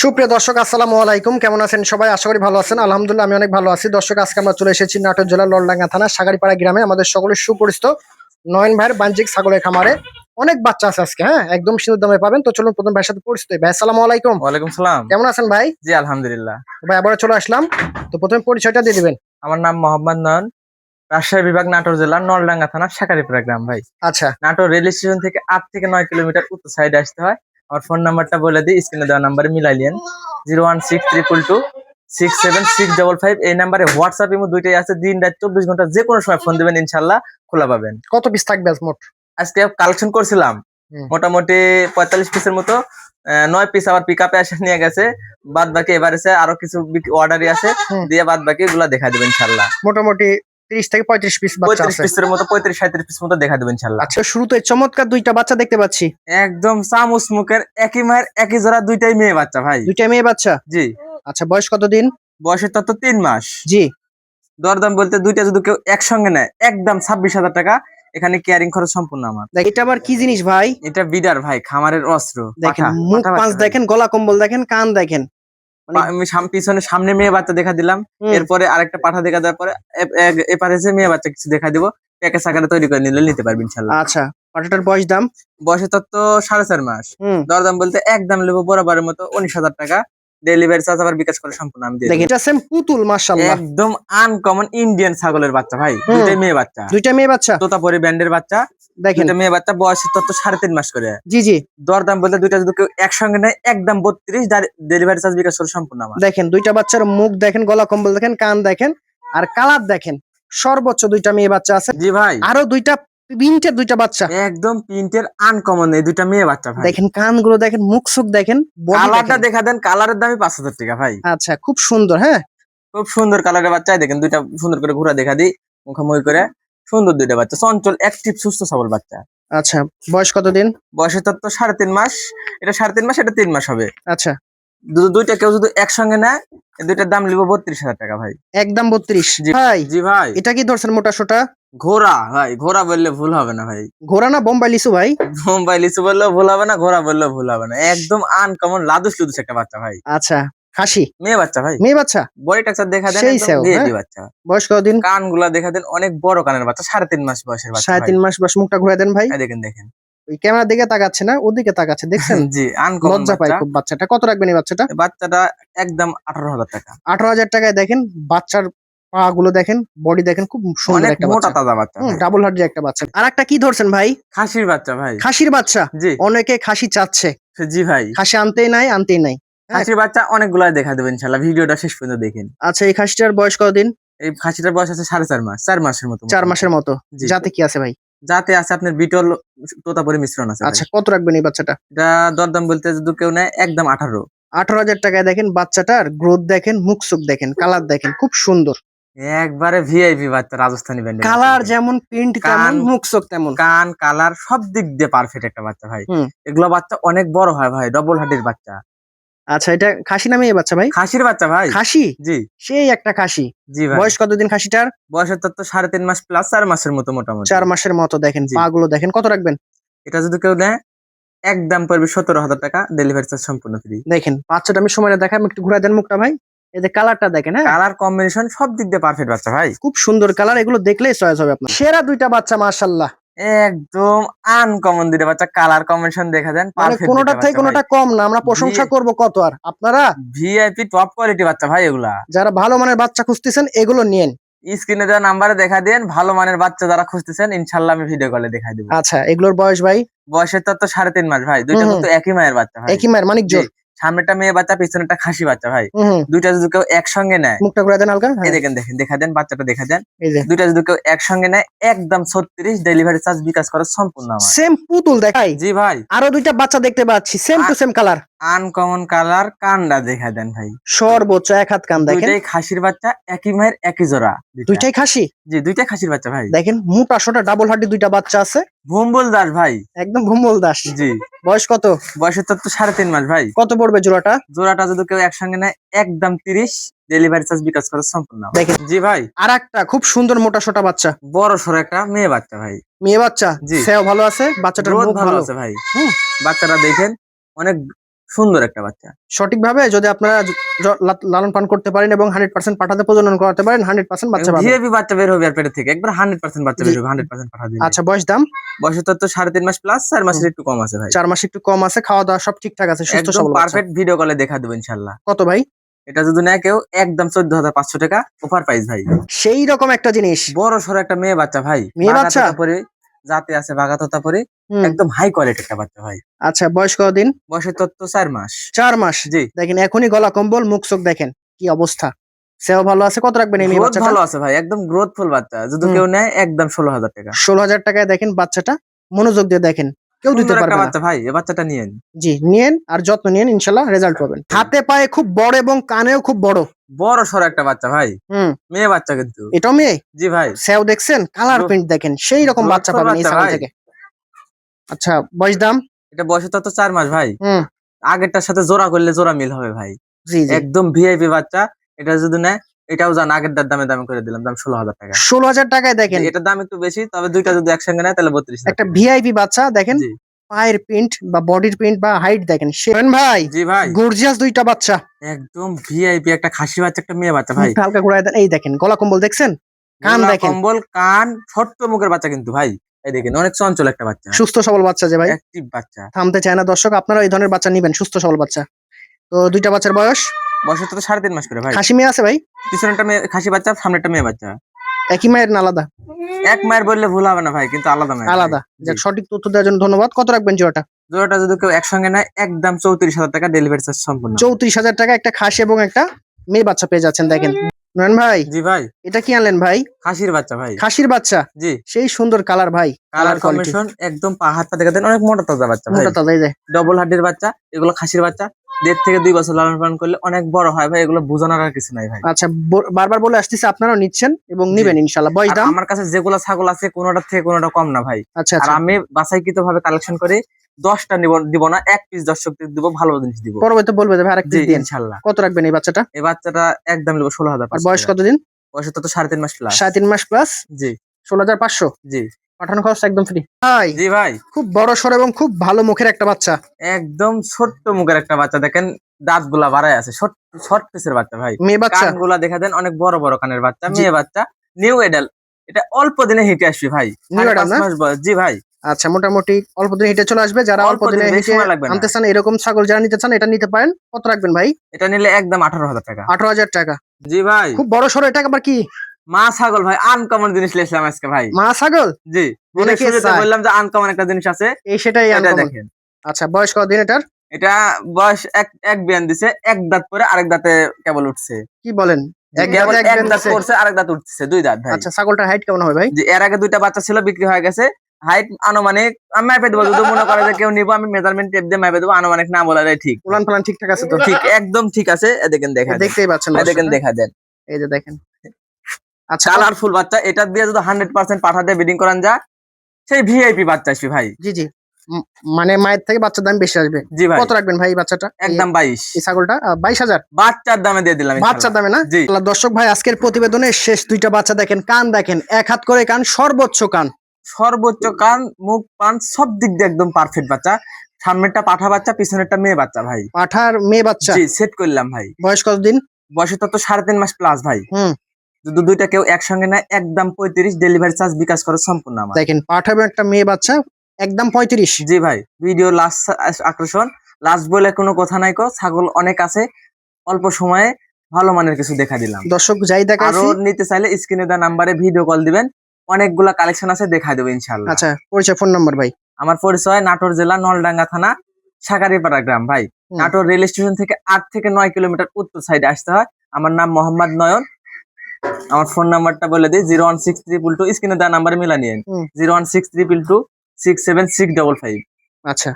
সুপ্রিয় দর্শক আসসালামু আলাইকুম। কেমন আছেন সবাই? আশা করি ভালো আছেন। আলহামদুলিল্লাহ আমি অনেক ভালো আছি। দর্শক আজকে আমরা চলে এসেছি নাটোর জেলার লড়ডাঙ্গা থানা সাগারিপাড়া গ্রামে। আমাদের সকলের সুপরিচিত নয়ন ভাইয়ের বাণিজ্যিক ছাগলের খামারে অনেক বাচ্চা আছে আজকে হ্যাঁ? একদম সিঁদুর দামে পাবেন। তো চলুন প্রথম ভাইয়ের সাথে পরিচিত। ভাই আসসালামু আলাইকুম। ওয়ালাইকুম সালাম। কেমন আছেন ভাই? জি আলহামদুলিল্লাহ। ভাই আবার চলে আসলাম। তো প্রথমে পরিচয়টা দিয়ে দিবেন। আমার নাম মোহাম্মদ নয়ন। রাজশাহী বিভাগ নাটোর জেলার নলডাঙ্গা থানা শাকারিপুরা গ্রাম ভাই। আচ্ছা। নাটোর রেল স্টেশন থেকে আট থেকে নয় কিলোমিটার উত্তর সাইডে আসতে হয়। আমার ফোন নাম্বারটা বলে দিই স্ক্রিনে দেওয়া নাম্বারে মিলাইলেন zero one six triple two six seven six double five এই নাম্বারে হোয়াটসঅ্যাপ ইমো দুইটাই আছে। দিন রাত চব্বিশ ঘণ্টা যে কোনো সময় ফোন দেবেন ইনশাল্লাহ খোলা পাবেন। কত পিস থাকবে মোট? আজকে কালেকশন করছিলাম। মোটামুটি পঁয়তাল্লিশ পিসের মতো নয় পিস আবার পিক আপে আসে নিয়ে গেছে। বাদ বাকি এবার এসে আরও কিছু অর্ডারই আছে। দিয়ে বাদ বাকি এগুলা দেখা দেবেন ইনশাল্লাহ মোটামুটি তিরিশ থেকে পঁয়ত্রিশ পিস বাচ্চা আছে। পিসের মতো পঁয়ত্রিশ সাঁত্রিশ পিস মতো দেখা দেবেন ইনশাল্লাহ আচ্ছা শুরুতে চমৎকার দুইটা বাচ্চা দেখতে পাচ্ছি। একদম মুখের একই মায়ের একই জোড়া দুইটাই মেয়ে বাচ্চা ভাই। দুইটা মেয়ে বাচ্চা? জি। আচ্ছা বয়স কতদিন? বয়সের তত তিন মাস। জি। দরদাম বলতে দুইটা যদি কেউ একসঙ্গে নেয় একদম ছাব্বিশ হাজার টাকা এখানে কেয়ারিং খরচ সম্পূর্ণ আমার। এটা আবার কি জিনিস ভাই? এটা বিডার ভাই খামারের অস্ত্র দেখেন মুখ পাঁচ দেখেন গলা কম্বল দেখেন কান দেখেন। আমি পিছনে সামনে মেয়ে বাচ্চা দেখা দিলাম। এরপরে আরেকটা পাঠা দেখা দেওয়ার পরে এপারে এসে মেয়ে বাচ্চা কিছু দেখা দিব। প্যাকেজ আকারে তৈরি করে নিলে নিতে পারবেন ইনশাল্লাহ। আচ্ছা পাঠাটার বয়স দাম? বয়সের তত্ত্ব সাড়ে চার মাস। দর দরদাম বলতে এক দাম নেব বরাবরের মতো উনিশ হাজার টাকা। ডেলিভারি চার্জ আবার বিকাশ করে সম্পূর্ণ আমি দেব। এটা সেম পুতুল মাশাআল্লাহ। একদম আনকমন ইন্ডিয়ান ছাগলের বাচ্চা ভাই। হুম। দুইটাই মেয়ে বাচ্চা। দুইটা মেয়ে বাচ্চা? তোতাপুরি ব্যান্ডের বাচ্চা। দেখেন। দুইটা মেয়ে বাচ্চা তত্ত্ব সাড়ে তিন মাস করে। জি জি। দরদাম বলতে দুইটা যদি কেউ একসঙ্গে নেয় একদম বত্রিশ ডেলিভারি চার্জ বিকাশ করে সম্পূর্ণ আমার। দেখেন দুইটা বাচ্চার মুখ দেখেন গলা কম্বল দেখেন কান দেখেন আর কালার দেখেন। সর্বোচ্চ দুইটা মেয়ে বাচ্চা আছে। জি ভাই। আরও দুইটা তিনটে দুইটা বাচ্চা। একদম প্রিন্টের আনকমন এই দুইটা মেয়ে বাচ্চা ভাই। দেখেন কানগুলো দেখেন মুখ সুখ দেখেন কালারটা। দেখা দেন কালারের দামই পাঁচ হাজার টাকা ভাই। আচ্ছা খুব সুন্দর হ্যাঁ? খুব সুন্দর কালারের বাচ্চা দেখেন দুইটা সুন্দর করে ঘোরা দেখা দিই মুখামুখি করে। সুন্দর দুইটা বাচ্চা চঞ্চল অ্যাক্টিভ সুস্থ সবল বাচ্চা। আচ্ছা বয়স কতদিন? বয়সের তত্ত্ব সাড়ে তিন মাস। এটা সাড়ে তিন মাস এটা তিন মাস হবে। আচ্ছা। দুইটা কেউ যদি একসঙ্গে নেয় দুইটার দাম নিবো বত্রিশ হাজার টাকা ভাই। একদম বত্রিশ। জি। ভাই জি ভাই। এটা কি ধরছেন মোটা সোটা? ঘোড়া ভাই ঘোড়া বললে ভুল হবে না ভাই। ঘোড়া না বোম্বাই লিচু ভাই? মুম্বাই লিচু বললেও ভুল হবে না ঘোড়া বললেও ভুল হবে না। একদম আনকমন লাদুস লুদুস একটা বাচ্চা ভাই। আচ্ছা খাসি? মেয়ে বাচ্চা ভাই। মেয়ে বাচ্চা? বডি টাকচার দেখা দেন সেই সেও, হ্যাঁ? বাচ্চা। বয়স কতদিন? কানগুলা দেখা দেন অনেক বড় কানের বাচ্চা সাড়ে তিন মাস বয়সের বাচ্চা সাড়ে তিন মাস বয়স মুখটা ঘুরে দেন ভাই। দেখেন দেখেন। ওই ক্যামেরার দিকে তাকাচ্ছে না ওদিকে তাকাচ্ছে দেখছেন? জি আনকমন লজ্জা বাচ্চা। খুব বাচ্চাটা। কত রাখবেন এই বাচ্চাটা? বাচ্চাটা একদম আঠারো হাজার টাকা। আঠারো হাজার টাকায় দেখেন বাচ্চার পা গুলো দেখেন বডি দেখেন খুব সুন্দর একটা মোটা তাজা বাচ্চা ডাবল হার্ডি একটা বাচ্চা। আর একটা কি ধরছেন ভাই? খাসির বাচ্চা ভাই। খাসির বাচ্চা? জি। অনেকে খাসি চাচ্ছে। জি ভাই। খাসি আনতেই নাই আনতেই নাই। খাসির বাচ্চা অনেকগুলা দেখা দেবেন ইনশাল্লাহ ভিডিওটা শেষ পর্যন্ত দেখেন। আচ্ছা এই খাসিটার বয়স কতদিন? এই খাসিটার বয়স আছে সাড়ে চার মাস চার মাসের মতো। চার মাসের মতো। যাতে কি আছে ভাই? যাতে আছে আপনার বিটল তোতাপুরি মিশ্রণ আছে আচ্ছা আচ্ছা কত রাখবেন এই বাচ্চাটা? এটা দরদাম বলতে যদি কেউ নেয় একদম আঠারো। আঠারো হাজার টাকায় দেখেন বাচ্চাটার গ্রোথ দেখেন মুখ সুখ দেখেন কালার দেখেন খুব সুন্দর। একবারে ভিআইপি বাচ্চা রাজস্থানী ব্যান্ডের কালার যেমন প্রিন্ট তেমন মুখ চোখ তেমন। কান কালার সব দিক দিয়ে পারফেক্ট একটা বাচ্চা ভাই। এগুলো বাচ্চা অনেক বড় হয় ভাই ডবল হার্টের বাচ্চা। আচ্ছা এটা খাসি নামে এই বাচ্চা ভাই? খাসির বাচ্চা ভাই? খাসি? জি। সেই একটা খাসি। জি ভাই। বয়স কতদিন খাসিটার? বয়সের তত্ত্ব সাড়ে তিন মাস প্লাস চার মাসের মতো মোটামুটি। চার মাসের মতো দেখেন জি। পা গুলো দেখেন কত রাখবেন? এটা যদি কেউ নেয় একদম পড়বে সতেরো হাজার টাকা ডেলিভারি চার্জ সম্পূর্ণ ফ্রি দেখেন বাচ্চাটা আমি সময় দেখাই একটু ঘুরে দেন মুখটা ভাই। এই যে কালারটা দেখেন হ্যাঁ? কালার কম্বিনেশন সব দিক দিয়ে পারফেক্ট বাচ্চা ভাই। খুব সুন্দর কালার এগুলো দেখলেই চয়েস হবে আপনার। সেরা দুইটা বাচ্চা মাশাল্লাহ একদম আনকমন দিতে বাচ্চা কালার কম্বিনেশন দেখা দেন মানে কোনোটার থেকে কোনোটা কম না আমরা প্রশংসা করব কত আর। আপনারা ভিআইপি টপ কোয়ালিটি বাচ্চা ভাই এগুলা। যারা ভালো মানের বাচ্চা খুঁজতেছেন এগুলো নিয়েন। স্ক্রিনে দেওয়া নাম্বারে দেখা দেন ভালো মানের বাচ্চা যারা খুঁজতেছেন ইনশাল্লাহ আমি ভিডিও কলে দেখা দিব। আচ্ছা এগুলোর বয়স ভাই? বয়সের তো সাড়ে তিন মাস ভাই দুইটা। কিন্তু একই মায়ের বাচ্চা ভাই। একই মায়ের মানিক জোর। সামনেটা মেয়ে বাচ্চা পিছনেটা খাসি বাচ্চা ভাই। দুইটা যদি কেউ একসঙ্গে নেয় মুখটা ঘুরে দেন হালকা? এই দেখেন দেখেন দেখা দেন বাচ্চাটা দেখা দেন। দুইটা যদি কেউ একসঙ্গে নেয় একদম ছত্রিশ ডেলিভারি চার্জ বিকাশ করা সম্পূর্ণ সেম পুতুল দেখাই। জি ভাই। আরও দুইটা বাচ্চা দেখতে পাচ্ছি same to same colour uncommon colour কান্ডা দেখা দেন ভাই। সর্বোচ্চ এক হাত কান দেখেন। দুইটাই খাসির বাচ্চা একই মায়ের একই জোড়া দুইটাই খাসি? জি দুইটাই খাসির বাচ্চা ভাই। দেখেন মোটা সোটা ডাবল হাড্ডি দুইটা বাচ্চা আছে। ভুম্বল দাস ভাই। একদম ভুমল দাস। জি। বয়স কত? বয়সের তো সাড়ে তিন মাস ভাই। কত পড়বে জোড়াটা? জোড়াটা যদি কেউ একসঙ্গে নেয় একদম তিরিশ। ডেলিভারি চার্জ বিকাশ করা সম্পূর্ণ দেখেন। জি ভাই। আর একটা খুব সুন্দর মোটা সোটা বাচ্চা। বড় সড়ো একটা মেয়ে বাচ্চা ভাই। মেয়ে বাচ্চা? জি। সেও ভালো আছে বাচ্চাটার মুখ ভালো। আছে ভাই। হুম। বাচ্চাটা দেখেন অনেক সুন্দর একটা বাচ্চা। সঠিকভাবে যদি আপনারা লালন পালন করতে পারেন এবং হান্ড্রেড পার্সেন্ট পাঠাতে প্রজনন করাতে পারেন হান্ড্রেড পার্সেন্ট বাচ্চা ভিএপি বাচ্চা বের হবে আর পেটের থেকে। একবার হান্ড্রেড পার্সেন্ট বাচ্চা বের হবে হান্ড্রেড পার্সেন্ট পাঠা দিবে আচ্ছা বয়স দাম? বয়স তো সাড়ে তিন মাস প্লাস চার মাসের একটু কম আছে ভাই। চার মাস একটু কম আছে খাওয়া দাওয়া সব ঠিকঠাক আছে সুস্থ সবল পারফেক্ট ভিডিও কলে দেখা দেবো ইনশাল্লাহ কত ভাই? এটা যদি না কেউ একদম চোদ্দ হাজার পাঁচশো টাকা অফার প্রাইস ভাই। সেই রকম একটা জিনিস। বড় সড়ো একটা মেয়ে বাচ্চা ভাই। মেয়ে বাচ্চা? পরে যাতে আছে বাগাততা পরে একদম হাই কোয়ালিটি একটা বাচ্চা হয়। আচ্ছা বয়স কতদিন বয়সের তত্ত্ব চার মাস। চার মাস? জি। দেখেন এখনই গলা কম্বল মুখ চোখ দেখেন কি অবস্থা? সেও ভালো আছে? কত রাখবেন এই বাচ্চা ভালো আছে ভাই একদম গ্রোথফুল বাচ্চা। যদি কেউ নেয় একদম ষোলো হাজার টাকা। ষোলো হাজার টাকায় দেখেন বাচ্চাটা মনোযোগ দিয়ে দেখেন। কেউ দিতে পারবে না। বাচ্চা ভাই এই বাচ্চাটা নিয়েন। জি নিয়েন আর যত্ন নিয়েন ইনশাল্লাহ রেজাল্ট পাবেন। হাতে পায়ে খুব বড় এবং কানেও খুব বড়। বড় সড়ো একটা বাচ্চা ভাই। হুম। মেয়ে বাচ্চা কিন্তু। এটাও মেয়ে? জি ভাই। সেও দেখছেন? কালার প্রিন্ট দেখেন সেই রকম বাচ্চা পাবেন এই ছাগল থেকে। আচ্ছা বয়স দাম? এটা বয়সের তত্ত্ব চার মাস ভাই। হুম। আগেরটার সাথে জোড়া করলে জোড়া মিল হবে ভাই। জি জি। একদম ভিআইপি বাচ্চা। এটা যদি নেয় এটাও জান আগের দামে দামে করে দিলাম দাম ষোলো হাজার টাকা। ষোলো হাজার টাকায় দেখেন। এটার দাম একটু বেশি তবে দুইটা যদি একসঙ্গে নেয় তাহলে বত্রিশ একটা ভিআইপি বাচ্চা দেখেন পায়ের প্রিন্ট বা বডির প্রিন্ট বা হাইট দেখেন। সেন ভাই জি ভাই। গর্জিয়াস দুইটা বাচ্চা। একদম ভিআইপি একটা খাসি বাচ্চা একটা মেয়ে বাচ্চা ভাই। হালকা ঘুরায় দেন। এই দেখেন গলা কম্বল দেখছেন? কান দেখেন। কম্বল কান ছোট্ট মুখের বাচ্চা কিন্তু ভাই। এই দেখেন অনেক চঞ্চল একটা বাচ্চা। সুস্থ সবল বাচ্চা যে ভাই। অ্যাক্টিভ বাচ্চা। থামতে চায় না দর্শক আপনারা এই ধরনের বাচ্চা নিবেন সুস্থ সবল বাচ্চা। তো দুইটা বাচ্চার বয়স? বয়স তো সাড়ে তিন মাস করে ভাই। খাসি মেয়ে আছে ভাই? পিছনেরটা মেয়ে খাসি বাচ্চা সামনেরটা মেয়ে বাচ্চা। একই মায়ের না আলাদা? এক মায়ের বললে ভুল হবে না ভাই কিন্তু আলাদা মায়ের। আলাদা। যাক সঠিক তথ্য দেওয়ার জন্য ধন্যবাদ। কত রাখবেন জোড়াটা? জোড়াটা যদি কেউ একসঙ্গে নেয় একদম চৌত্রিশ হাজার টাকা ডেলিভারি চার্জ সম্পূর্ণ। চৌত্রিশ হাজার টাকা একটা খাসি এবং একটা মেয়ে বাচ্চা পেয়ে যাচ্ছেন দেখেন। নয়ন ভাই জি ভাই। এটা কি আনলেন ভাই? খাসির বাচ্চা ভাই। খাসির বাচ্চা? জি। সেই সুন্দর কালার ভাই কালার কম্বিনেশন একদম পা হাত পা দেখা দেন অনেক মোটা তাজা বাচ্চা মোটা তাজা এই যে ডবল হাড্ডির বাচ্চা এগুলো খাসির বাচ্চা। দেড় থেকে দুই বছর লালন পালন করলে অনেক বড় হয় ভাই এগুলো বোঝানোর আর কিছু নাই ভাই। আচ্ছা বারবার বলে আসতেছে আপনারাও নিচ্ছেন এবং। নিবেন ইনশাল্লাহ বয়স দাম? আমার কাছে যেগুলো ছাগল আছে কোনোটার থেকে কোনোটা কম না ভাই। আচ্ছা আর আচ্ছা। আমি বাছাইকৃত ভাবে কালেকশন করে দশটা নিব দিব না এক পিস দর্শক দিব ভালো জিনিস দিব। পরবর্তী বলবে ভাই আরেক পিস দিন ইনশাল্লাহ কত রাখবেন এই বাচ্চাটা? এই বাচ্চাটা একদম নেব ষোলো হাজার বয়স কতদিন? বয়স তো সাড়ে তিন মাস প্লাস সাড়ে তিন মাস প্লাস জি। ষোলো হাজার পাঁচশো? জি। পাঠানো খরচ একদম ফ্রি ভাই জি ভাই। খুব বড় সর এবং খুব ভালো মুখের একটা বাচ্চা। একদম ছোট্ট মুখের একটা বাচ্চা। দেখেন দাঁতগুলা বাড়ায় আছে। শর্ট পিসের বাচ্চা ভাই। মেয়ে বাচ্চা? গুলা দেখা দেন অনেক বড় বড় কানের বাচ্চা মেয়ে বাচ্চা। নিউ এডাল এটা অল্প দিনে হিটে আসবে ভাই। সাড়ে। জি ভাই। আচ্ছা মোটামুটি অল্প দিনে হেঁটে চলে আসবে। যারা অল্প দিনে হেঁটে সময় লাগবে না। আনতে চান এরকম ছাগল যারা নিতে চান এটা নিতে পারেন। কত রাখবেন ভাই? এটা নিলে একদম আঠারো হাজার টাকা। আঠারো হাজার টাকা। জি ভাই। খুব বড় সরো এটা আবার কি? মা ছাগল ভাই আনকমন জিনিস লেছিলাম আজকে ভাই। মা ছাগল? জি অনেকে বললাম যে আনকমন একটা জিনিস আছে এই সেটাই দেখেন। আচ্ছা বয়স এটার? এটা বয়স এক এক বিয়ান দিছে এক দাঁত পরে আরেক দাঁতে কেবল উঠছে। কি বলেন? এক কেবল দাঁতে এক এক বেন দাঁত দিছে। আরেক দাঁত উঠছে দুই দাঁত ভাই। আচ্ছা ছাগলটার হাইট কেমন হবে ভাই? এর আগে দুইটা বাচ্চা ছিল বিক্রি হয়ে গেছে। হাইট আনুমানিক আমি মাপে দেবো যদি মনে করে যে কেউ নিবো আমি মেজারমেন্ট টেপ দিয়ে মাপে দেবো আনুমানিক না বলারে ঠিক। উলান পালান ঠিকঠাক আছে তো? ঠিক একদম ঠিক আছে এ দেখেন দেখা দেখতেই পাচ্ছেন দেখেন? দেখা দেন। এই যে দেখেন। কালারফুল বাচ্চা এটা দিয়ে যদি হান্ড্রেড পার্সেন্ট পাঠা দিয়ে বিডিং করান যা সেই ভিআইপি বাচ্চা আসবে ভাই। জি জি। মানে মায়ের থেকে বাচ্চার দাম বেশি আসবে। জি ভাই। কত রাখবেন ভাই বাচ্চাটা? একদম বাইশ। এই ছাগলটা বাইশ হাজার। বাচ্চার দামে দিয়ে দিলাম বাচ্চার দামে না? জি। দর্শক ভাই আজকের প্রতিবেদনে শেষ দুইটা বাচ্চা দেখেন কান দেখেন এক হাত করে কান সর্বোচ্চ কান। সর্বোচ্চ কান মুখ পান সব দিক দিয়ে একদম পারফেক্ট বাচ্চা। সামনেরটা পাঠা বাচ্চা পিছনেরটা মেয়ে বাচ্চা ভাই। পাঠার মেয়ে বাচ্চা। জি সেট করলাম ভাই। বয়স কতদিন? বয়সে তো সাড়ে তিন মাস প্লাস ভাই। হুম। যদি দুইটা কেউ একসঙ্গে নেয় একদম পঁয়ত্রিশ ডেলিভারি চার্জ বিকাশ করে সম্পূর্ণ আমার। দেখেন পাঠা এবং একটা মেয়ে বাচ্চা একদম পঁয়ত্রিশ। জি ভাই ভিডিও লাস্ট আকর্ষণ। লাস্ট বলে কোনো কথা নাই কো ছাগল অনেক আছে অল্প সময়ে ভালো মানের কিছু দেখা দিলাম। দর্শক যাই আরও নিতে চাইলে স্ক্রিনে দেওয়া নাম্বারে ভিডিও কল দিবেন অনেকগুলা কালেকশন আছে দেখা দেবো ইনশাল্লাহ আচ্ছা পরিচয় ফোন নাম্বার ভাই। আমার পরিচয় নাটোর জেলা নলডাঙ্গা থানা সাকারিপাড়া গ্রাম ভাই। নাটোর রেল স্টেশন থেকে আট থেকে নয় কিলোমিটার উত্তর সাইডে আসতে হয়। আমার নাম মোহাম্মদ নয়ন। আমার ফোন নাম্বারটা বলে দিই zero one six three triple two স্ক্রিনে দেওয়া নাম্বার মিলা নিয়ে zero one six three triple two six seven six double five আচ্ছা।